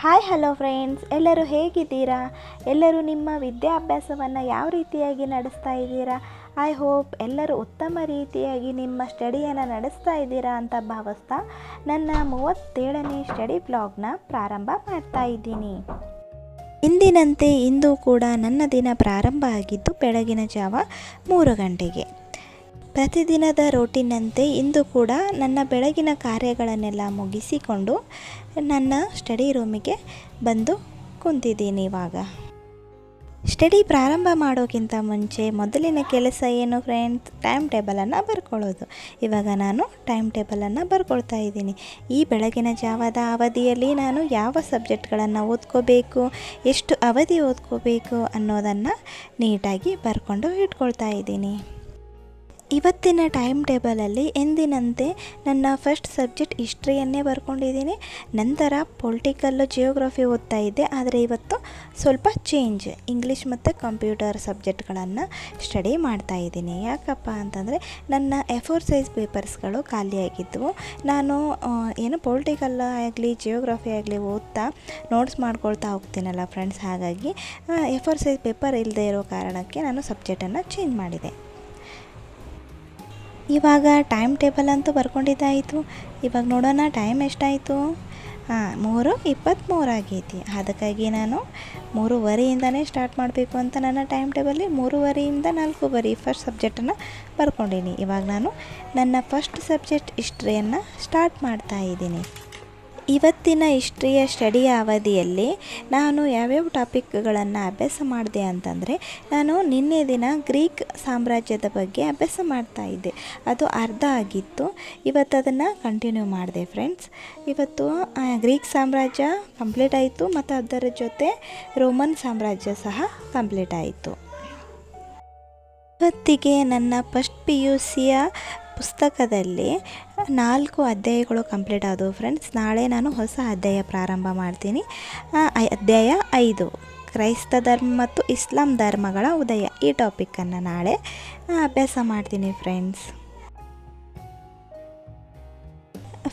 Hi hello friends ಎಲ್ಲರೂ ಹೇಗಿದ್ದೀರಾ? ಎಲ್ಲರೂ ನಿಮ್ಮ ವಿದ್ಯಾಭ್ಯಾಸವನ್ನು ಯಾವ ರೀತಿಯಾಗಿ ನಡೆಸ್ತಾ ಇದ್ದೀರಾ? ಐ ಹೋಪ್ ಎಲ್ಲರೂ ಉತ್ತಮ ರೀತಿಯಾಗಿ ನಿಮ್ಮ ಸ್ಟಡಿಯನ್ನು ನಡೆಸ್ತಾ ಇದ್ದೀರಾ ಅಂತ ಭಾವಿಸ್ತಾ ನನ್ನ ಮೂವತ್ತೇಳನೇ ಸ್ಟಡಿ ಬ್ಲಾಗ್ನ ಪ್ರಾರಂಭ ಮಾಡ್ತಾ ಇದ್ದೀನಿ. ಇಂದಿನಂತೆ ಇಂದು ಕೂಡ ನನ್ನ ದಿನ ಪ್ರಾರಂಭ ಆಗಿದ್ದು ಬೆಳಗಿನ ಜಾವ ಮೂರು ಗಂಟೆಗೆ. ಪ್ರತಿದಿನದ ರೋಟಿನಂತೆ ಇಂದು ಕೂಡ ನನ್ನ ಬೆಳಗಿನ ಕಾರ್ಯಗಳನ್ನೆಲ್ಲ ಮುಗಿಸಿಕೊಂಡು ನನ್ನ ಸ್ಟಡಿ ರೂಮಿಗೆ ಬಂದು ಕುಂತಿದ್ದೀನಿ ಇವಾಗ. ಸ್ಟಡಿ ಪ್ರಾರಂಭ ಮಾಡೋಕ್ಕಿಂತ ಮುಂಚೆ ಮೊದಲಿನ ಕೆಲಸ ಏನು ಫ್ರೆಂಡ್ಸ್ ಟೈಮ್ ಟೇಬಲನ್ನು ಬರ್ಕೊಳ್ಳೋದು. ಇವಾಗ ನಾನು ಟೈಮ್ ಟೇಬಲನ್ನು ಬರ್ಕೊಳ್ತಾ ಇದ್ದೀನಿ. ಈ ಬೆಳಗಿನ ಜಾವದ ಅವಧಿಯಲ್ಲಿ ನಾನು ಯಾವ ಸಬ್ಜೆಕ್ಟ್ಗಳನ್ನು ಓದ್ಕೋಬೇಕು, ಎಷ್ಟು ಅವಧಿ ಓದ್ಕೋಬೇಕು ಅನ್ನೋದನ್ನು ನೀಟಾಗಿ ಬರ್ಕೊಂಡು ಇಟ್ಕೊಳ್ತಾ ಇದ್ದೀನಿ. ಇವತ್ತಿನ ಟೈಮ್ ಟೇಬಲಲ್ಲಿ ಎಂದಿನಂತೆ ನನ್ನ ಫಸ್ಟ್ ಸಬ್ಜೆಕ್ಟ್ ಹಿಸ್ಟ್ರಿಯನ್ನೇ ಬರ್ಕೊಂಡಿದ್ದೀನಿ. ನಂತರ ಪೊಲಿಟಿಕಲ್ಲು ಜಿಯೋಗ್ರಫಿ ಓದ್ತಾ ಇದ್ದೆ. ಆದರೆ ಇವತ್ತು ಸ್ವಲ್ಪ ಚೇಂಜ್ ಇಂಗ್ಲೀಷ್ ಮತ್ತು ಕಂಪ್ಯೂಟರ್ ಸಬ್ಜೆಕ್ಟ್ಗಳನ್ನು ಸ್ಟಡಿ ಮಾಡ್ತಾ ಇದ್ದೀನಿ. ಯಾಕಪ್ಪ ಅಂತಂದರೆ ನನ್ನ ಎಫೋರ್ ಸೈಜ್ ಪೇಪರ್ಸ್ಗಳು ಖಾಲಿಯಾಗಿದ್ದವು ನಾನು ಏನು ಪೊಲಿಟಿಕಲ್ ಆಗಲಿ ಜಿಯೋಗ್ರಫಿ ಆಗಲಿ ಓದ್ತಾ ನೋಟ್ಸ್ ಮಾಡ್ಕೊಳ್ತಾ ಹೋಗ್ತೀನಲ್ಲ ಫ್ರೆಂಡ್ಸ್ ಹಾಗಾಗಿ ಎಫೋರ್ ಸೈಜ್ ಪೇಪರ್ ಇಲ್ಲದೆ ಇರೋ ಕಾರಣಕ್ಕೆ ನಾನು ಸಬ್ಜೆಕ್ಟನ್ನು ಚೇಂಜ್ ಮಾಡಿದೆ. ಇವಾಗ ಟೈಮ್ ಟೇಬಲ್ ಅಂತೂ ಬರ್ಕೊಂಡಿದ್ದಾಯಿತು. ಇವಾಗ ನೋಡೋಣ ಟೈಮ್ ಎಷ್ಟಾಯಿತು? ಹಾಂ ಮೂರು ಇಪ್ಪತ್ತ್ಮೂರು ಆಗೈತಿ. ಅದಕ್ಕಾಗಿ ನಾನು ಮೂರುವರೆಯಿಂದನೇ ಸ್ಟಾರ್ಟ್ ಮಾಡಬೇಕು ಅಂತ ನನ್ನ ಟೈಮ್ ಟೇಬಲ್ಲಿ ಮೂರುವರೆಯಿಂದ ನಾಲ್ಕೂವರೆ ಫಸ್ಟ್ ಸಬ್ಜೆಕ್ಟನ್ನು ಬರ್ಕೊಂಡೀನಿ. ಇವಾಗ ನಾನು ನನ್ನ ಫಸ್ಟ್ ಸಬ್ಜೆಕ್ಟ್ ಹಿಸ್ಟ್ರಿಯನ್ನು ಸ್ಟಾರ್ಟ್ ಮಾಡ್ತಾ ಇದ್ದೀನಿ. ಇವತ್ತಿನ ಹಿಸ್ಟ್ರಿಯ ಸ್ಟಡಿಯ ಅವಧಿಯಲ್ಲಿ ನಾನು ಯಾವ್ಯಾವ ಟಾಪಿಕ್ಗಳನ್ನು ಅಭ್ಯಾಸ ಮಾಡಿದೆ ಅಂತಂದರೆ, ನಾನು ನಿನ್ನೆ ದಿನ ಗ್ರೀಕ್ ಸಾಮ್ರಾಜ್ಯದ ಬಗ್ಗೆ ಅಭ್ಯಾಸ ಮಾಡ್ತಾ ಇದ್ದೆ. ಅದು ಅರ್ಧ ಆಗಿತ್ತು. ಇವತ್ತು ಅದನ್ನು ಕಂಟಿನ್ಯೂ ಮಾಡಿದೆ ಫ್ರೆಂಡ್ಸ್ ಇವತ್ತು ಗ್ರೀಕ್ ಸಾಮ್ರಾಜ್ಯ ಕಂಪ್ಲೀಟ್ ಆಯಿತು ಮತ್ತು ಅದರ ಜೊತೆ ರೋಮನ್ ಸಾಮ್ರಾಜ್ಯ ಸಹ ಕಂಪ್ಲೀಟ್ ಆಯಿತು. ಇವತ್ತಿಗೆ ನನ್ನ ಫಸ್ಟ್ ಪಿ ಯು ಸಿಯ ಪುಸ್ತಕದಲ್ಲಿ ನಾಲ್ಕು ಅಧ್ಯಾಯಗಳು ಕಂಪ್ಲೀಟ್ ಆದವು ಫ್ರೆಂಡ್ಸ್ ನಾಳೆ ನಾನು ಹೊಸ ಅಧ್ಯಾಯ ಪ್ರಾರಂಭ ಮಾಡ್ತೀನಿ. ಅಧ್ಯಾಯ ಐದು. ಕ್ರೈಸ್ತ ಧರ್ಮ ಮತ್ತು ಇಸ್ಲಾಂ ಧರ್ಮಗಳ ಉದಯ. ಈ ಟಾಪಿಕ್ಕನ್ನು ನಾಳೆ ಅಭ್ಯಾಸ ಮಾಡ್ತೀನಿ ಫ್ರೆಂಡ್ಸ್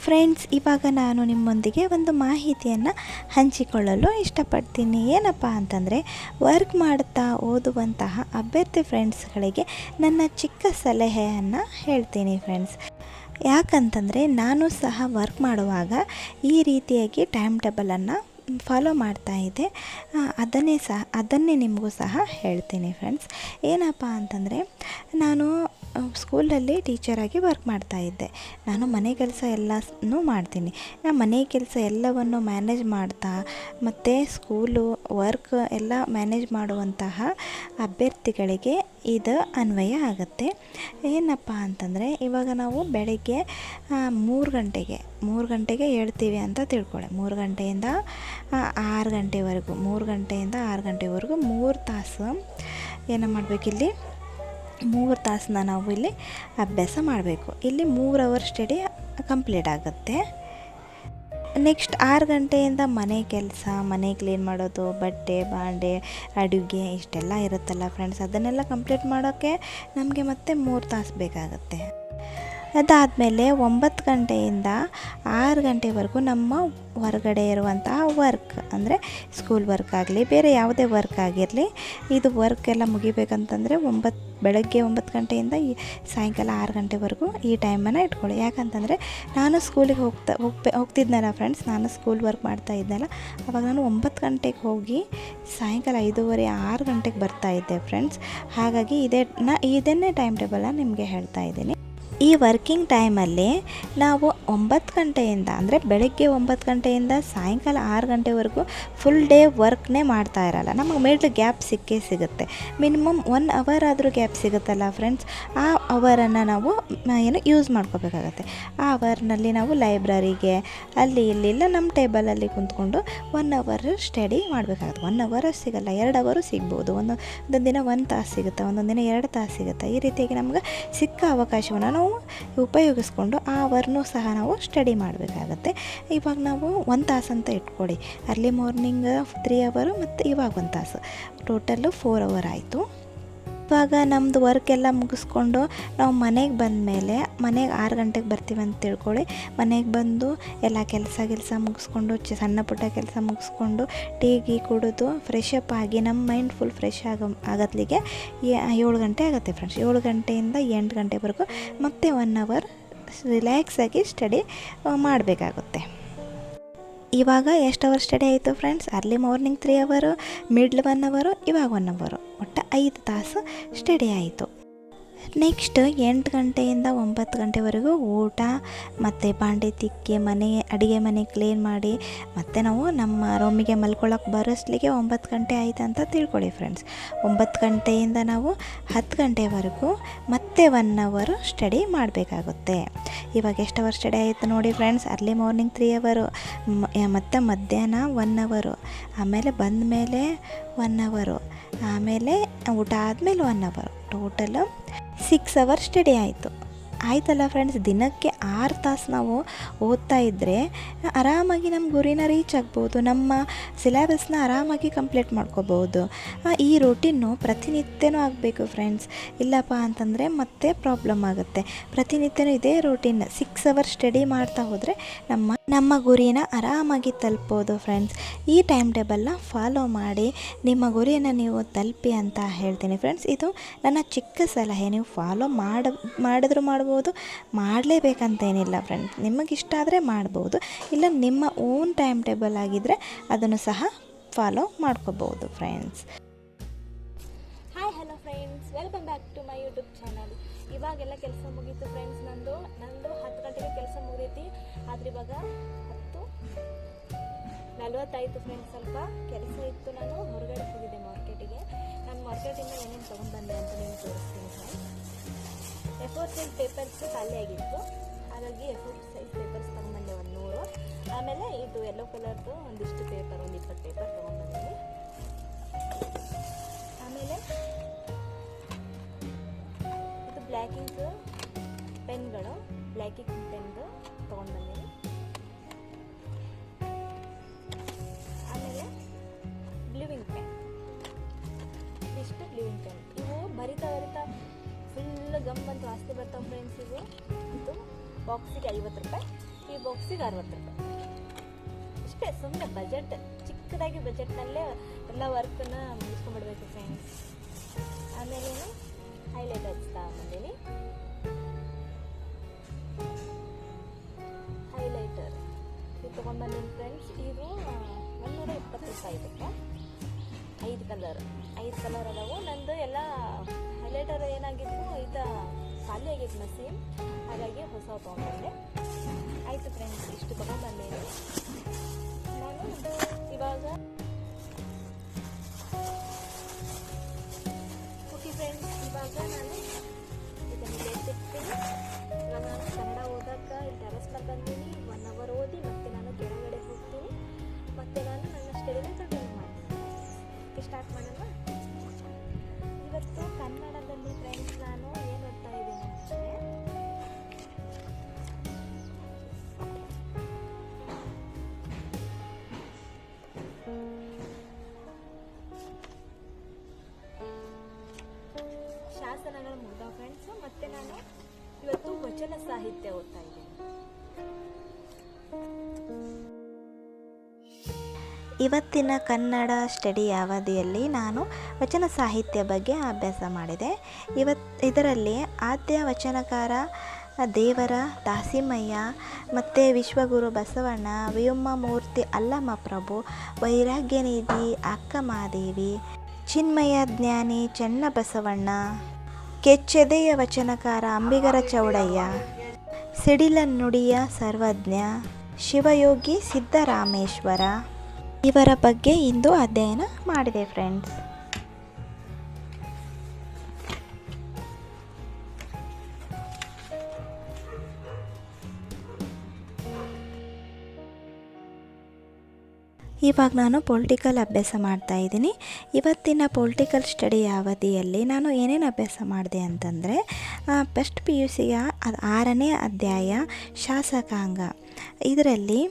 ಫ್ರೆಂಡ್ಸ್ ಇವಾಗ ನಾನು ನಿಮ್ಮೊಂದಿಗೆ ಒಂದು ಮಾಹಿತಿಯನ್ನು ಹಂಚಿಕೊಳ್ಳಲು ಇಷ್ಟಪಡ್ತೀನಿ. ಏನಪ್ಪ ಅಂತಂದರೆ ವರ್ಕ್ ಮಾಡ್ತಾ ಓದುವಂತಹ ಅಭ್ಯರ್ಥಿ ಫ್ರೆಂಡ್ಸ್ಗಳಿಗೆ ನನ್ನ ಚಿಕ್ಕ ಸಲಹೆಯನ್ನು ಹೇಳ್ತೀನಿ ಫ್ರೆಂಡ್ಸ್ ಯಾಕಂತಂದರೆ, ನಾನು ಸಹ ವರ್ಕ್ ಮಾಡುವಾಗ ಈ ರೀತಿಯಾಗಿ ಟೈಮ್ ಟೇಬಲನ್ನು ಫಾಲೋ ಮಾಡ್ತಾ ಇದ್ದೆ. ಅದನ್ನೇ ಸಹ, ಅದನ್ನೇ ನಿಮಗೂ ಸಹ ಹೇಳ್ತೀನಿ ಫ್ರೆಂಡ್ಸ್ ಏನಪ್ಪ ಅಂತಂದರೆ, ನಾನು ಸ್ಕೂಲಲ್ಲಿ ಟೀಚರಾಗಿ ವರ್ಕ್ ಮಾಡ್ತಾ ಇದ್ದೆ. ನಾನು ಮನೆ ಕೆಲಸ ಎಲ್ಲನೂ ಮಾಡ್ತೀನಿ. ನಾನು ಮನೆ ಕೆಲಸ ಎಲ್ಲವನ್ನು ಮ್ಯಾನೇಜ್ ಮಾಡ್ತಾ, ಮತ್ತು ಸ್ಕೂಲು ವರ್ಕ್ ಎಲ್ಲ ಮ್ಯಾನೇಜ್ ಮಾಡುವಂತಹ ಅಭ್ಯರ್ಥಿಗಳಿಗೆ ಇದು ಅನ್ವಯ ಆಗುತ್ತೆ. ಏನಪ್ಪ ಅಂತಂದರೆ, ಇವಾಗ ನಾವು ಬೆಳಗ್ಗೆ ಮೂರು ಗಂಟೆಗೆ ಮೂರು ಗಂಟೆಗೆ ಹೇಳ್ತೀವಿ ಅಂತ ತಿಳ್ಕೊಳ್ಳಿ ಮೂರು ಗಂಟೆಯಿಂದ ಆರು ಗಂಟೆವರೆಗೂ, ಮೂರು ಗಂಟೆಯಿಂದ ಆರು ಗಂಟೆವರೆಗೂ ಮೂರು ತಾಸು ಏನು ಮಾಡಬೇಕಿಲ್ಲಿ? ಮೂರು ತಾಸನ್ನ ನಾವು ಇಲ್ಲಿ ಅಭ್ಯಾಸ ಮಾಡಬೇಕು. ಇಲ್ಲಿ ಮೂರು ಅವರ್ ಸ್ಟಡಿ ಕಂಪ್ಲೀಟ್ ಆಗುತ್ತೆ. ನೆಕ್ಸ್ಟ್ ಆರು ಗಂಟೆಯಿಂದ ಮನೆ ಕೆಲಸ, ಮನೆ ಕ್ಲೀನ್ ಮಾಡೋದು, ಬಟ್ಟೆ, ಬಾಂಡೆ, ಅಡುಗೆ ಇಷ್ಟೆಲ್ಲ ಇರುತ್ತಲ್ಲ ಫ್ರೆಂಡ್ಸ್ ಅದನ್ನೆಲ್ಲ ಕಂಪ್ಲೀಟ್ ಮಾಡೋಕ್ಕೆ ನಮಗೆ ಮತ್ತೆ ಮೂರು ತಾಸು ಬೇಕಾಗುತ್ತೆ. ಅದಾದಮೇಲೆ ಒಂಬತ್ತು ಗಂಟೆಯಿಂದ ಆರು ಗಂಟೆವರೆಗೂ ನಮ್ಮ ಹೊರಗಡೆ ಇರುವಂತಹ ವರ್ಕ್ ಅಂದರೆ ಸ್ಕೂಲ್ ವರ್ಕ್ ಆಗಲಿ, ಬೇರೆ ಯಾವುದೇ ವರ್ಕ್ ಆಗಿರಲಿ, ಇದು ವರ್ಕ್ ಎಲ್ಲ ಮುಗಿಬೇಕಂತಂದರೆ ಒಂಬತ್ತು ಬೆಳಗ್ಗೆ ಒಂಬತ್ತು ಗಂಟೆಯಿಂದ ಈ ಸಾಯಂಕಾಲ ಆರು ಗಂಟೆವರೆಗೂ ಈ ಟೈಮನ್ನು ಇಟ್ಕೊಳ್ಳಿ. ಯಾಕಂತಂದರೆ ನಾನು ಸ್ಕೂಲಿಗೆ ಹೋಗ್ತಾ, ಹೋಗ್ಬೇ, ಹೋಗ್ತಿದ್ನಲ್ಲ ಫ್ರೆಂಡ್ಸ್ ನಾನು ಸ್ಕೂಲ್ ವರ್ಕ್ ಮಾಡ್ತಾ ಇದ್ನಲ್ಲ, ಅವಾಗ ನಾನು ಒಂಬತ್ತು ಗಂಟೆಗೆ ಹೋಗಿ ಸಾಯಂಕಾಲ ಐದೂವರೆ, ಆರು ಗಂಟೆಗೆ ಬರ್ತಾ ಇದ್ದೆ ಫ್ರೆಂಡ್ಸ್ ಹಾಗಾಗಿ ಇದೇ, ನಾ, ಇದನ್ನೇ ಟೈಮ್ ಟೇಬಲನ್ನು ನಿಮಗೆ ಹೇಳ್ತಾ ಇದ್ದೀನಿ. ಈ ವರ್ಕಿಂಗ್ ಟೈಮಲ್ಲಿ ನಾವು ಒಂಬತ್ತು ಗಂಟೆಯಿಂದ ಅಂದರೆ ಬೆಳಗ್ಗೆ ಒಂಬತ್ತು ಗಂಟೆಯಿಂದ ಸಾಯಂಕಾಲ ಆರು ಗಂಟೆವರೆಗೂ ಫುಲ್ ಡೇ ವರ್ಕ್ನೇ ಮಾಡ್ತಾ ಇರಲ್ಲ. ನಮಗೆ ಮಿಡ್ಲ್ ಗ್ಯಾಪ್ ಸಿಕ್ಕೇ ಸಿಗುತ್ತೆ. ಮಿನಿಮಮ್ ಒನ್ ಅವರ್ ಆದರೂ ಗ್ಯಾಪ್ ಸಿಗುತ್ತಲ್ಲ ಫ್ರೆಂಡ್ಸ್ ಆ ಅವರನ್ನು ನಾವು ಏನು ಯೂಸ್ ಮಾಡ್ಕೋಬೇಕಾಗತ್ತೆ. ಆ ಅವರ್ನಲ್ಲಿ ನಾವು ಲೈಬ್ರರಿಗೆ ಅಲ್ಲಿ ಇಲ್ಲಿ ಇಲ್ಲ ನಮ್ಮ ಟೇಬಲಲ್ಲಿ ಕುಂತ್ಕೊಂಡು ಒನ್ ಅವರ್ ಸ್ಟಡಿ ಮಾಡಬೇಕಾಗುತ್ತೆ. ಒನ್ ಅವರ್ ಸಿಗಲ್ಲ, ಎರಡು ಅವರು ಸಿಗ್ಬೋದು. ಒಂದು ಒಂದೊಂದು ದಿನ ಒಂದು ತಾಸು ಸಿಗುತ್ತೆ, ಒಂದೊಂದು ದಿನ ಎರಡು ತಾಸು ಸಿಗುತ್ತೆ. ಈ ರೀತಿಯಾಗಿ ನಮ್ಗೆ ಸಿಕ್ಕ ಅವಕಾಶವನ್ನು ನಾವು ಉಪಯೋಗಿಸ್ಕೊಂಡು ಆ ಅವರ್ನೂ ಸಹ ನಾವು ಸ್ಟಡಿ ಮಾಡಬೇಕಾಗತ್ತೆ. ಇವಾಗ ನಾವು ಒಂದು ತಾಸು ಅಂತ ಇಟ್ಕೊಳ್ಳಿ ಅರ್ಲಿ ಮಾರ್ನಿಂಗ್ ತ್ರೀ ಅವರು ಮತ್ತು ಇವಾಗ ಒಂದು ತಾಸು. ಟೋಟಲ್ಲು ಫೋರ್ ಅವರ್ ಆಯಿತು. ಇವಾಗ ನಮ್ಮದು ವರ್ಕ್ ಎಲ್ಲ ಮುಗಿಸ್ಕೊಂಡು ನಾವು ಮನೆಗೆ ಬಂದ ಮೇಲೆ ಮನೆಗೆ ಆರು ಗಂಟೆಗೆ ಬರ್ತೀವಿ ಅಂತ ತಿಳ್ಕೊಳ್ಳಿ. ಮನೆಗೆ ಬಂದು ಎಲ್ಲ ಕೆಲಸ ಕೆಲಸ ಮುಗಿಸ್ಕೊಂಡು ಚ ಸಣ್ಣ ಪುಟ್ಟ ಕೆಲಸ ಮುಗಿಸ್ಕೊಂಡು ಟೀ, ಗೀ ಕುಡಿದು ಫ್ರೆಶ್ ಅಪ್ ಆಗಿ ನಮ್ಮ ಮೈಂಡ್ ಫುಲ್ ಫ್ರೆಶ್ ಆಗ ಆಗತ್ಲಿಗೆ ಏಳು ಗಂಟೆ ಆಗುತ್ತೆ ಫ್ರೆಂಡ್ಸ್ ಏಳು ಗಂಟೆಯಿಂದ ಎಂಟು ಗಂಟೆವರೆಗೂ ಮತ್ತೆ ಒನ್ ಅವರ್ ರಿಲ್ಯಾಕ್ಸಾಗಿ ಸ್ಟಡಿ ಮಾಡಬೇಕಾಗುತ್ತೆ. ಇವಾಗ ಎಷ್ಟು ಅವರ್ ಸ್ಟಡಿ ಆಯಿತು friends early morning three hour middle one hour ಇವಾಗ ಒನ್ ಅವರು ಒಟ್ಟು ಐದು ತಾಸು ಸ್ಟಡಿ ಆಯಿತು. ನೆಕ್ಸ್ಟ್ ಎಂಟು ಗಂಟೆಯಿಂದ ಒಂಬತ್ತು ಗಂಟೆವರೆಗೂ ಊಟ, ಮತ್ತು ಬಾಂಡೆ ತಿಕ್ಕಿ, ಮನೆ, ಅಡುಗೆ ಮನೆ ಕ್ಲೀನ್ ಮಾಡಿ, ಮತ್ತು ನಾವು ನಮ್ಮ ರೂಮಿಗೆ ಮಲ್ಕೊಳ್ಳೋಕೆ ಬರೋಸ್ಲಿಗೆ ಒಂಬತ್ತು ಗಂಟೆ ಆಯಿತು ಅಂತ ತಿಳ್ಕೊಳ್ಳಿ ಫ್ರೆಂಡ್ಸ್ ಒಂಬತ್ತು ಗಂಟೆಯಿಂದ ನಾವು ಹತ್ತು ಗಂಟೆವರೆಗೂ ಮತ್ತೆ ಒನ್ ಅವರು ಸ್ಟಡಿ ಮಾಡಬೇಕಾಗುತ್ತೆ. ಇವಾಗ ಎಷ್ಟು ಅವರ್ ಸ್ಟಡಿ ಆಯಿತು ನೋಡಿ ಫ್ರೆಂಡ್ಸ್ ಅರ್ಲಿ ಮಾರ್ನಿಂಗ್ ತ್ರೀ ಅವರು ಮತ್ತು ಮಧ್ಯಾಹ್ನ ಒನ್ ಅವರು ಆಮೇಲೆ ಬಂದ ಮೇಲೆ ಒನ್ ಅವರು ಆಮೇಲೆ ಊಟ ಆದಮೇಲೆ ಒನ್ ಅವರು ಟೋಟಲು ಸಿಕ್ಸ್ ಅವರ್ ಸ್ಟಡಿ ಆಯಿತು. ಆಯ್ತಲ್ಲ ಫ್ರೆಂಡ್ಸ್ ದಿನಕ್ಕೆ ಆರು ತಾಸು ನಾವು ಓದ್ತಾ ಇದ್ದರೆ ಆರಾಮಾಗಿ ನಮ್ಮ ಗುರಿನ ರೀಚ್ ಆಗ್ಬೋದು, ನಮ್ಮ ಸಿಲೆಬಸ್ನ ಆರಾಮಾಗಿ ಕಂಪ್ಲೀಟ್ ಮಾಡ್ಕೋಬೋದು. ಈ ರೂಟೀನು ಪ್ರತಿನಿತ್ಯನೂ ಆಗಬೇಕು ಫ್ರೆಂಡ್ಸ್ ಇಲ್ಲಪ್ಪ ಅಂತಂದರೆ ಮತ್ತೆ ಪ್ರಾಬ್ಲಮ್ ಆಗುತ್ತೆ. ಪ್ರತಿನಿತ್ಯನೂ ಇದೇ ರೂಟೀನ್ ಸಿಕ್ಸ್ ಅವರ್ ಸ್ಟಡಿ ಮಾಡ್ತಾ ಹೋದರೆ ನಮ್ಮ ನಮ್ಮ ಗುರಿನ ಆರಾಮಾಗಿ ತಲುಪ್ಬೋದು ಫ್ರೆಂಡ್ಸ್ ಈ ಟೈಮ್ ಟೇಬಲ್ನ ಫಾಲೋ ಮಾಡಿ ನಿಮ್ಮ ಗುರಿಯನ್ನು ನೀವು ತಲುಪಿ ಅಂತ ಹೇಳ್ತೀನಿ ಫ್ರೆಂಡ್ಸ್ ಇದು ನನ್ನ ಚಿಕ್ಕ ಸಲಹೆ. ನೀವು ಫಾಲೋ ಮಾಡ, ಮಾಡಿದ್ರು ಮಾಡ್ಬೋದು ಮಾಡಲೇಬೇಕಂತೇನಿಲ್ಲ ಫ್ರೆಂಡ್ಸ್ ನಿಮಗಿಷ್ಟ ಆದರೆ ಮಾಡ್ಬೋದು. ಇಲ್ಲ ನಿಮ್ಮ ಓನ್ ಟೈಮ್ ಟೇಬಲ್ ಆಗಿದ್ದರೆ ಅದನ್ನು ಸಹ ಫಾಲೋ ಮಾಡ್ಕೋಬೋದು friends hi hello friends welcome back to my YouTube channel ಇವಾಗೆಲ್ಲ ಕೆಲಸ ಮುಗೀತು ಫ್ರೆಂಡ್ಸ್ ನಂದು. ನಂದು ಹತ್ತು ಗಂಟೆಗೆ ಕೆಲಸ ಮುಗೀತಿ. ಆದ್ರೆ ಇವಾಗ ಹತ್ತು ನಲ್ವತ್ತಾಯಿತು ಫ್ರೆಂಡ್ಸ್ ಸ್ವಲ್ಪ. ಕೆಲಸ ಇತ್ತು ನಾನು. ಹೊರಗಡೆ ಹೋಗಿದ್ದೆ ಮಾರ್ಕೆಟಿಗೆ ನಾನು ಮಾರ್ಕೆಟಿಂದ ಏನೇನು ತೊಗೊಂಡ್ಬಂದೆ ಅಂತ ನಿಮ್ಗೆ ತೋರಿಸ್ತೀನಿ ಫ್ರೆಂಡ್ಸ್ ಎಫೋರ್ ಸೈಜ್ ಪೇಪರ್ಸ್ ಖಾಲಿ ಆಗಿತ್ತು. ಹಾಗಾಗಿ ಎಫೋರ್ ಸೈಜ್ ಪೇಪರ್ಸ್ ತಗೊಂಡ್ಬಂದೆ ಒಂದು ನೂರು. ಆಮೇಲೆ ಇದು ಯೆಲ್ಲೋ ಕಲರ್ದು ಒಂದಿಷ್ಟು ಪೇಪರ್ ಒಂದು ಇಪ್ಪತ್ತು ಪೇಪರ್ ತೊಗೊಂಡ್ಬಂದಿದ್ದೀನಿ ಆಮೇಲೆ ಇದು ಬ್ಲ್ಯಾಕಿಂಗ್ ಪೆನ್ಗಳು ಬ್ಲ್ಯಾಕಿಂಗ್ ಪೆನ್ದು ತೊಗೊಂಡ್ಬಂದಿದ್ದೀನಿ ಆಮೇಲೆ ಬ್ಲೂವಿಂಗ್ ಪೆನ್. ಇಷ್ಟು ಬ್ಲೂವಿಂಗ್ ಪೆನ್. ಇವು ಬರಿತಾ ಬರಿತಾ ಫುಲ್ ಗಮ್ ಅಂತ ವಾಸ್ತಿ ಬರ್ತಾವೆ ಫ್ರೆಂಡ್ಸ್ ಇದು. ಇದು ಬಾಕ್ಸಿಗೆ ಐವತ್ತು ರೂಪಾಯಿ, ಈ ಬಾಕ್ಸಿಗೆ ಅರವತ್ತು ರೂಪಾಯಿ. ಇಷ್ಟೇ ಸುಮ್ಮನೆ ಬಜೆಟ್ ಚಿಕ್ಕದಾಗಿ ಬಜೆಟ್ನಲ್ಲೇ ಎಲ್ಲ ವರ್ಕನ್ನ ಮುಗಿಸ್ಕೊಂಡ್ಬಿಡ್ಬೇಕು ಫ್ರೆಂಡ್ಸ್ ಆಮೇಲೆ ಹೈಲೈಟ್ ಹಚ್ತಾ ಮನೇಲಿ ಹೈಲೈಟರ್ ಇದು ತೊಗೊಂಡ್ಬಂದಿನಿ ಫ್ರೆಂಡ್ಸ್ ಇದು ಒಂದೂರ ಇಪ್ಪತ್ತು ರೂಪಾಯಿ ಇದಕ್ಕೆ. ಐದು ಕಲರ್ ಐದು ಕಲರ್ ಅದಾವು. ನಂದು ಎಲ್ಲ ಹೈಲೈಟರ್ ಏನಾಗಿತ್ತು? ಇದು ಖಾಲಿ ಆಗಿತ್ತು ಮಸೀನ್ ಹಾಗಾಗಿ ಹೊಸ ತೊಗೊಂಡ್ಬಂದೆ ಆಯಿತು ಫ್ರೆಂಡ್ಸ್ ಇಷ್ಟು ಸಾಹಿತ್ಯ ಓದ್ತಾ ಇದ್ದೀನಿ ಇವತ್ತಿನ ಕನ್ನಡ ಸ್ಟಡಿ ಅವಧಿಯಲ್ಲಿ ನಾನು ವಚನ ಸಾಹಿತ್ಯ ಬಗ್ಗೆ ಅಭ್ಯಾಸ ಮಾಡಿದೆ. ಇವತ್ತು ಇದರಲ್ಲಿ ಆದ್ಯ ವಚನಕಾರ ದೇವರ ದಾಸಿಮಯ್ಯ, ಮತ್ತು ವಿಶ್ವಗುರು ಬಸವಣ್ಣ ವ್ಯೋಮ ಮೂರ್ತಿ ಅಲ್ಲಮ ಪ್ರಭು, ವೈರಾಗ್ಯನಿಧಿ ಅಕ್ಕ ಮಹಾದೇವಿ ಚಿನ್ಮಯ ಜ್ಞಾನಿ ಚೆನ್ನಬಸವಣ್ಣ, ಕೆಚ್ಚೆದೆಯ ವಚನಕಾರ ಅಂಬಿಗರ ಚೌಡಯ್ಯ. ಸಿಡಿಲ ನುಡಿಯ ಸರ್ವಜ್ಞ ಶಿವಯೋಗಿ ಸಿದ್ದರಾಮೇಶ್ವರ ಇವರ ಬಗ್ಗೆ ಇಂದು ಅಧ್ಯಯನ ಮಾಡಿದೆ ಫ್ರೆಂಡ್ಸ್ ಇವಾಗ ನಾನು ಪೊಲಿಟಿಕಲ್ ಅಭ್ಯಾಸ ಮಾಡ್ತಾ ಇದ್ದೀನಿ. ಇವತ್ತಿನ ಪೊಲಿಟಿಕಲ್ ಸ್ಟಡಿ ಅವಧಿಯಲ್ಲಿ ನಾನು ಏನೇನು ಅಭ್ಯಾಸ ಮಾಡಿದೆ ಅಂತಂದರೆ ಫಸ್ಟ್ ಪಿ ಯು ಸಿಯ ಆರನೇ ಅಧ್ಯಾಯ ಶಾಸಕಾಂಗ. ಇದರಲ್ಲಿ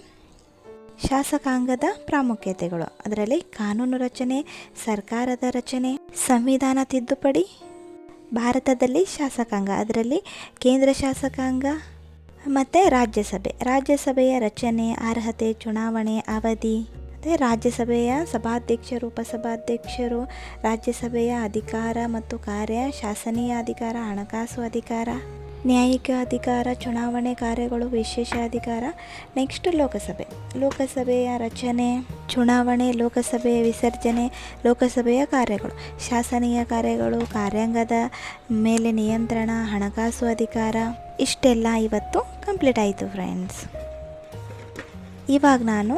ಶಾಸಕಾಂಗದ ಪ್ರಾಮುಖ್ಯತೆಗಳು. ಅದರಲ್ಲಿ ಕಾನೂನು ರಚನೆ, ಸರ್ಕಾರದ ರಚನೆ, ಸಂವಿಧಾನ ತಿದ್ದುಪಡಿ, ಭಾರತದಲ್ಲಿ ಶಾಸಕಾಂಗ, ಅದರಲ್ಲಿ ಕೇಂದ್ರ ಶಾಸಕಾಂಗ, ಮತ್ತು ರಾಜ್ಯಸಭೆ. ರಾಜ್ಯಸಭೆಯ ರಚನೆ, ಅರ್ಹತೆ, ಚುನಾವಣೆ ಅವಧಿ ಮತ್ತು ರಾಜ್ಯಸಭೆಯ ಸಭಾಧ್ಯಕ್ಷರು, ಉಪಸಭಾಧ್ಯಕ್ಷರು, ರಾಜ್ಯಸಭೆಯ ಅಧಿಕಾರ ಮತ್ತು ಕಾರ್ಯ, ಶಾಸನೀಯ ಅಧಿಕಾರ, ಹಣಕಾಸು ಅಧಿಕಾರ, ನ್ಯಾಯಿಕ ಅಧಿಕಾರ, ಚುನಾವಣೆ ಕಾರ್ಯಗಳು, ವಿಶೇಷ ಅಧಿಕಾರ. ನೆಕ್ಸ್ಟ್ ಲೋಕಸಭೆ. ಲೋಕಸಭೆಯ ರಚನೆ, ಚುನಾವಣೆ ಲೋಕಸಭೆಯ ವಿಸರ್ಜನೆ, ಲೋಕಸಭೆಯ ಕಾರ್ಯಗಳು. ಶಾಸನೀಯ ಕಾರ್ಯಗಳು, ಕಾರ್ಯಾಂಗದ ಮೇಲೆ ನಿಯಂತ್ರಣ, ಹಣಕಾಸು ಅಧಿಕಾರ. ಇಷ್ಟೆಲ್ಲ ಇವತ್ತು ಕಂಪ್ಲೀಟ್ ಆಯಿತು ಫ್ರೆಂಡ್ಸ್. ಇವಾಗ ನಾನು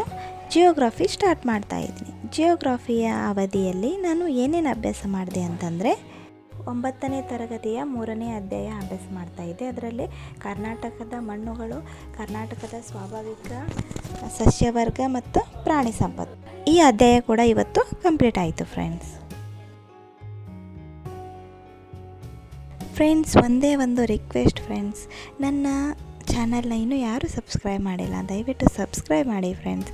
ಜಿಯೋಗ್ರಫಿ ಸ್ಟಾರ್ಟ್ ಮಾಡ್ತಾ ಇದ್ದೀನಿ. ಜಿಯೋಗ್ರಫಿಯ ಅವಧಿಯಲ್ಲಿ ನಾನು ಏನೇನು ಅಭ್ಯಾಸ ಮಾಡಿದೆ ಅಂತಂದರೆ ಒಂಬತ್ತನೇ ತರಗತಿಯ ಮೂರನೇ ಅಧ್ಯಾಯ ಅಭ್ಯಾಸ ಮಾಡ್ತಾ ಇದ್ದೆ. ಅದರಲ್ಲಿ ಕರ್ನಾಟಕದ ಮಣ್ಣುಗಳು, ಕರ್ನಾಟಕದ ಸ್ವಾಭಾವಿಕ ಸಸ್ಯವರ್ಗ ಮತ್ತು ಪ್ರಾಣಿ ಸಂಪತ್ತು. ಈ ಅಧ್ಯಾಯ ಕೂಡ ಇವತ್ತು ಕಂಪ್ಲೀಟ್ ಆಯಿತು ಫ್ರೆಂಡ್ಸ್ ಫ್ರೆಂಡ್ಸ್ ಒಂದೇ ಒಂದು ರಿಕ್ವೆಸ್ಟ್ ಫ್ರೆಂಡ್ಸ್ ನನ್ನ ಚಾನಲ್ನ ಇನ್ನೂ ಯಾರೂ ಸಬ್ಸ್ಕ್ರೈಬ್ ಮಾಡಿಲ್ಲ, ದಯವಿಟ್ಟು ಸಬ್ಸ್ಕ್ರೈಬ್ ಮಾಡಿ ಫ್ರೆಂಡ್ಸ್.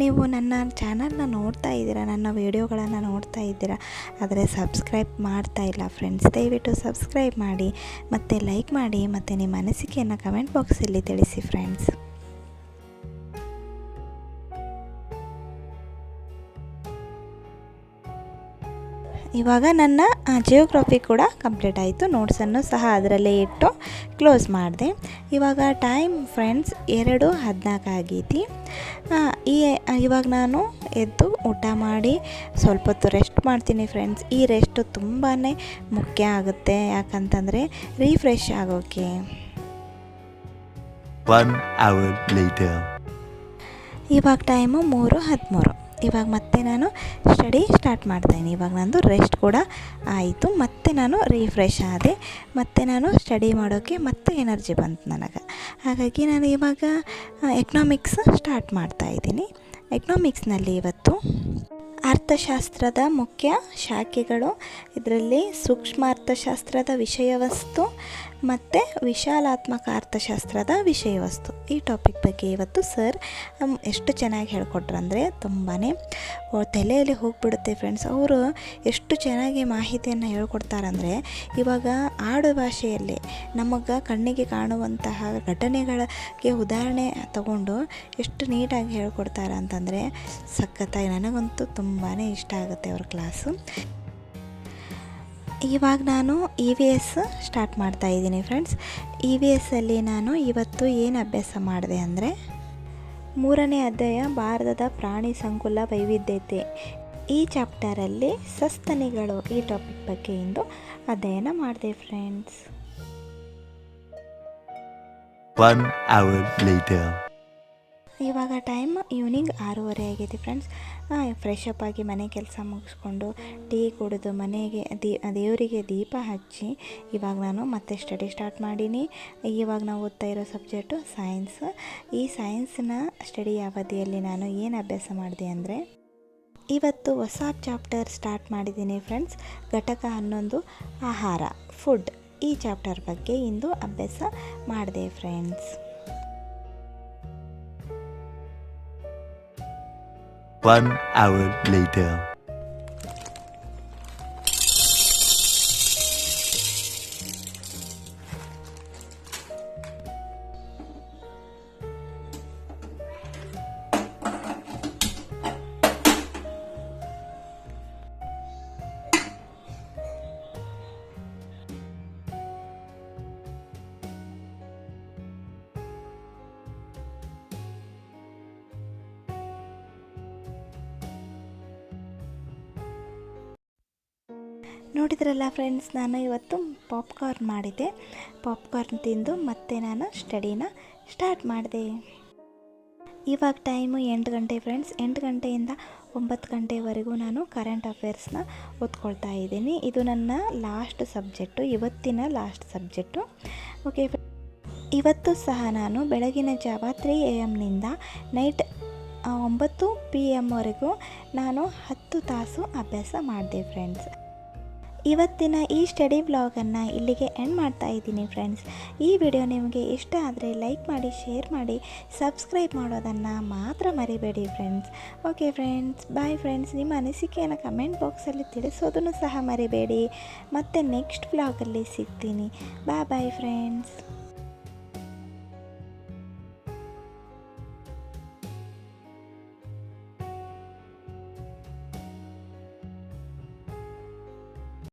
ನೀವು ನನ್ನ ಚಾನಲ್ನ ನೋಡ್ತಾ ಇದ್ದೀರಾ, ನನ್ನ ವೀಡಿಯೋಗಳನ್ನು ನೋಡ್ತಾ ಇದ್ದೀರಾ, ಆದರೆ ಸಬ್ಸ್ಕ್ರೈಬ್ ಮಾಡ್ತಾ ಇಲ್ಲ ಫ್ರೆಂಡ್ಸ್, ದಯವಿಟ್ಟು ಸಬ್ಸ್ಕ್ರೈಬ್ ಮಾಡಿ, ಮತ್ತು ಲೈಕ್ ಮಾಡಿ, ಮತ್ತು ನಿಮ್ಮ ಅನಿಸಿಕೆಯನ್ನು ಕಮೆಂಟ್ ಬಾಕ್ಸಲ್ಲಿ ತಿಳಿಸಿ ಫ್ರೆಂಡ್ಸ್. ಇವಾಗ ನನ್ನ ಜಿಯೋಗ್ರಫಿ ಕೂಡ ಕಂಪ್ಲೀಟ್ ಆಯಿತು. ನೋಟ್ಸನ್ನು ಸಹ ಅದರಲ್ಲೇ ಇಟ್ಟು ಕ್ಲೋಸ್ ಮಾಡಿದೆ. ಇವಾಗ ಟೈಮ್ ಫ್ರೆಂಡ್ಸ್ ಎರಡು ಹದಿನಾಲ್ಕು ಆಗೈತಿ. ಈ ಇವಾಗ ನಾನು ಎದ್ದು ಊಟ ಮಾಡಿ ಸ್ವಲ್ಪ ಹೊತ್ತು ರೆಸ್ಟ್ ಮಾಡ್ತೀನಿ ಫ್ರೆಂಡ್ಸ್ ಈ ರೆಸ್ಟು ತುಂಬಾ ಮುಖ್ಯ ಆಗುತ್ತೆ. ಯಾಕಂತಂದರೆ ರೀಫ್ರೆಶ್ ಆಗೋಕ್ಕೆ. ಇವಾಗ ಟೈಮು ಮೂರು ಹದಿಮೂರು. ಇವಾಗ ಮತ್ತೆ ನಾನು ಸ್ಟಡಿ ಸ್ಟಾರ್ಟ್ ಮಾಡ್ತಾಯಿದ್ದೀನಿ ಇವಾಗ ನಂದು ರೆಸ್ಟ್ ಕೂಡ ಆಯಿತು. ಮತ್ತೆ ನಾನು ರಿಫ್ರೆಶ್ ಆದೆ. ಮತ್ತೆ ನಾನು ಸ್ಟಡಿ ಮಾಡೋಕ್ಕೆ ಮತ್ತೆ ಎನರ್ಜಿ ಬಂತು ನನಗೆ. ಹಾಗಾಗಿ ನಾನು ಇವಾಗ ಎಕನಾಮಿಕ್ಸ್ ಸ್ಟಾರ್ಟ್ ಮಾಡ್ತಾ ಇದ್ದೀನಿ. ಎಕನಾಮಿಕ್ಸ್ನಲ್ಲಿ ಇವತ್ತು ಅರ್ಥಶಾಸ್ತ್ರದ ಮುಖ್ಯ ಶಾಖೆಗಳು. ಇದರಲ್ಲಿ ಸೂಕ್ಷ್ಮ ಅರ್ಥಶಾಸ್ತ್ರದ ವಿಷಯವಸ್ತು ಮತ್ತು ವಿಶಾಲಾತ್ಮಕ ಅರ್ಥಶಾಸ್ತ್ರದ ವಿಷಯವಸ್ತು. ಈ ಟಾಪಿಕ್ ಬಗ್ಗೆ ಇವತ್ತು ಸರ್ ಎಷ್ಟು ಚೆನ್ನಾಗಿ ಹೇಳ್ಕೊಟ್ರು ಅಂದರೆ ತುಂಬಾ ತಲೆಯಲ್ಲಿ ಹೋಗಿಬಿಡುತ್ತೆ ಫ್ರೆಂಡ್ಸ್ ಅವರು ಎಷ್ಟು ಚೆನ್ನಾಗಿ ಮಾಹಿತಿಯನ್ನು ಹೇಳ್ಕೊಡ್ತಾರಂದರೆ, ಇವಾಗ ಆಡು ಭಾಷೆಯಲ್ಲಿ ನಮಗೆ ಕಣ್ಣಿಗೆ ಕಾಣುವಂತಹ ಘಟನೆಗಳಿಗೆ ಉದಾಹರಣೆ ತಗೊಂಡು ಎಷ್ಟು ನೀಟಾಗಿ ಹೇಳ್ಕೊಡ್ತಾರೆ ಅಂತಂದರೆ ಸಖತ್ತಾಗಿ ನನಗಂತೂ ತುಂಬಾ ಇಷ್ಟ ಆಗುತ್ತೆ ಅವ್ರ ಕ್ಲಾಸು. ಇವಾಗ ನಾನು ಇ ವಿ ಎಸ್ ಸ್ಟಾರ್ಟ್ ಮಾಡ್ತಾ ಇದ್ದೀನಿ ಫ್ರೆಂಡ್ಸ್ ಇ ವಿ ಎಸ್ಸಲ್ಲಿ ನಾನು ಇವತ್ತು ಏನು ಅಭ್ಯಾಸ ಮಾಡಿದೆ ಅಂದರೆ, ಮೂರನೇ ಅಧ್ಯಾಯ ಭಾರತದ ಪ್ರಾಣಿ ಸಂಕುಲ ವೈವಿಧ್ಯತೆ. ಈ ಚಾಪ್ಟರಲ್ಲಿ ಸಸ್ತನಿಗಳು ಈ ಟಾಪಿಕ್ ಬಗ್ಗೆ ಇಂದು ಅಧ್ಯಯನ ಮಾಡಿದೆ ಫ್ರೆಂಡ್ಸ್. ಇವಾಗ ಟೈಮ್ ಈವ್ನಿಂಗ್ ಆರೂವರೆ ಆಗಿದೆ ಫ್ರೆಂಡ್ಸ್. ಫ್ರೆಶ್ ಅಪ್ ಆಗಿ ಮನೆ ಕೆಲಸ ಮುಗಿಸ್ಕೊಂಡು ಟೀ ಕುಡಿದು ಮನೆಗೆ ದೀ, ದೇವರಿಗೆ ದೀಪ ಹಚ್ಚಿ ಇವಾಗ ನಾನು ಮತ್ತೆ ಸ್ಟಡಿ ಸ್ಟಾರ್ಟ್ ಮಾಡೀನಿ. ಇವಾಗ ನಾವು ಓದ್ತಾ ಇರೋ ಸಬ್ಜೆಕ್ಟು ಸೈನ್ಸ್ ಈ ಸೈನ್ಸ್ನ ಸ್ಟಡಿ ಅವಧಿಯಲ್ಲಿ ನಾನು ಏನು ಅಭ್ಯಾಸ ಮಾಡಿದೆ ಅಂದರೆ, ಇವತ್ತು ಹೊಸ ಚಾಪ್ಟರ್ ಸ್ಟಾರ್ಟ್ ಮಾಡಿದ್ದೀನಿ ಫ್ರೆಂಡ್ಸ್ ಘಟಕ ಹನ್ನೊಂದು, ಆಹಾರ ಫುಡ್ ಈ ಚಾಪ್ಟರ್ ಬಗ್ಗೆ ಇಂದು ಅಭ್ಯಾಸ ಮಾಡಿದೆ ಫ್ರೆಂಡ್ಸ್ One hour later. ನೋಡಿದ್ರಲ್ಲ ಫ್ರೆಂಡ್ಸ್ ನಾನು ಇವತ್ತು ಪಾಪ್ಕಾರ್ನ್ ಮಾಡಿದ್ದೆ. ಪಾಪ್ಕಾರ್ನ್ ತಿಂದು ಮತ್ತೆ ನಾನು ಸ್ಟಡಿನ ಸ್ಟಾರ್ಟ್ ಮಾಡಿದೆ. ಇವಾಗ ಟೈಮು ಎಂಟು ಗಂಟೆ ಫ್ರೆಂಡ್ಸ್ ಎಂಟು ಗಂಟೆಯಿಂದ ಒಂಬತ್ತು ಗಂಟೆವರೆಗೂ ನಾನು ಕರೆಂಟ್ ಅಫೇರ್ಸ್ನ ಓದ್ಕೊಳ್ತಾ ಇದ್ದೀನಿ. ಇದು ನನ್ನ ಲಾಸ್ಟ್ ಸಬ್ಜೆಕ್ಟು ಇವತ್ತಿನ ಲಾಸ್ಟ್ ಸಬ್ಜೆಕ್ಟು ಓಕೆ ಇವತ್ತು ಸಹ ನಾನು ಬೆಳಗಿನ ಜಾವ ತ್ರೀ ಎ ಎಮ್ನಿಂದ ನೈಟ್ ಒಂಬತ್ತು ಪಿ ಎಮ್ವರೆಗೂ ನಾನು ಹತ್ತು ತಾಸು ಅಭ್ಯಾಸ ಮಾಡಿದೆ ಫ್ರೆಂಡ್ಸ್ ಇವತ್ತಿನ ಈ ಸ್ಟಡಿ ಬ್ಲಾಗನ್ನು ಇಲ್ಲಿಗೆ ಎಂಡ್ ಮಾಡ್ತಾ ಇದ್ದೀನಿ ಫ್ರೆಂಡ್ಸ್ ಈ ವಿಡಿಯೋ ನಿಮಗೆ ಇಷ್ಟ ಆದರೆ ಲೈಕ್ ಮಾಡಿ ಶೇರ್ ಮಾಡಿ ಸಬ್ಸ್ಕ್ರೈಬ್ ಮಾಡೋದನ್ನು ಮಾತ್ರ ಮರಿಬೇಡಿ friends okay friends bye friends ನಿಮ್ಮ ಅನಿಸಿಕೆಯನ್ನು ಕಮೆಂಟ್ ಬಾಕ್ಸಲ್ಲಿ ತಿಳಿಸೋದನ್ನು ಸಹ ಮರಿಬೇಡಿ. ಮತ್ತು ನೆಕ್ಸ್ಟ್ ಬ್ಲಾಗಲ್ಲಿ ಸಿಗ್ತೀನಿ. ಬಾಯ್ ಬಾಯ್ ಫ್ರೆಂಡ್ಸ್